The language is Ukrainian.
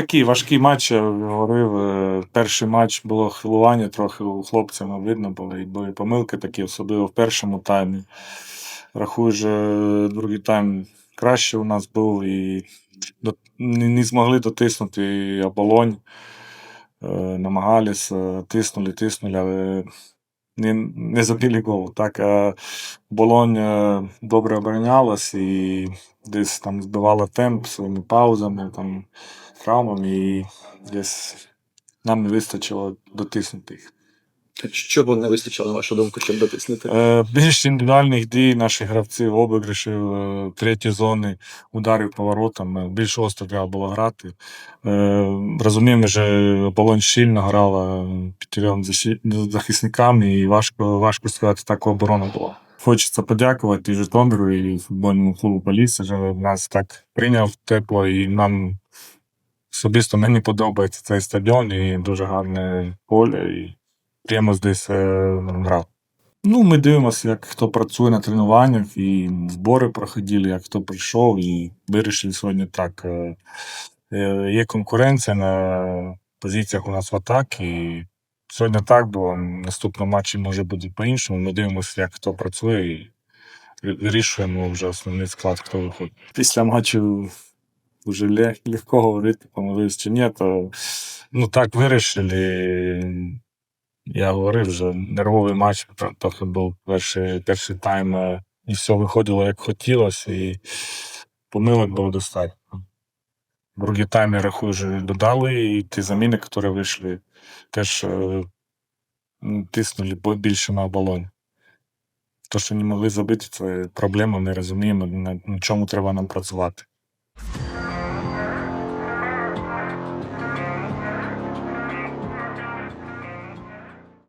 такий важкий матч, я говорив. е, Перший матч було хвилювання, трохи у хлопців ну, видно було, і були помилки такі, особливо в першому таймі. Рахую, що другий тайм краще у нас був і не, змогли дотиснути оболонь. Е, Намагались, е, тиснули, тиснули, але не, забили гол. Так, а Болонь е, добре оборонялась і десь там збивала темп своїми паузами, там, травмами, і десь нам не вистачило дотиснути їх. Чого не вистачило, на вашу думку, щоб дотиснути? Е, більш індивідуальних дій наших гравців, обіграшів, е, треті зони, ударів поворотом. е, Більш остро треба було грати. Е, розуміємо, що Болонь щільно грала п'ятьом защи- захисниками, і важко, важко сказати, така оборона була. Хочеться подякувати і Житомиру, і футбольному клубу Полісся, що нас так прийняв тепло, і нам особисто мені подобається цей стадіон, і дуже гарне поле. І приємно здесь е, грав. Ну, ми дивимося, як хто працює на тренуваннях, і збори проходили, як хто прийшов, і вирішили сьогодні так. е, е, Є конкуренція на позиціях у нас в атакі. І сьогодні так. В наступному матчі може бути по-іншому. Ми дивимося, як хто працює, і вирішуємо вже основний склад, хто виходить. Після матчу вже лег- легко говорити, помилився чи ні, то ну так вирішили. Я говорив вже нервовий матч, тро- трохи був перший, перший тайм, е, і все виходило як хотілося, і помилок було достатньо. Другий тайм, я рахую, вже додали, і ті заміни, які вийшли, теж е, тиснули більше на оболонь. То, що не могли забити, це проблема, ми розуміємо, на чому треба нам працювати.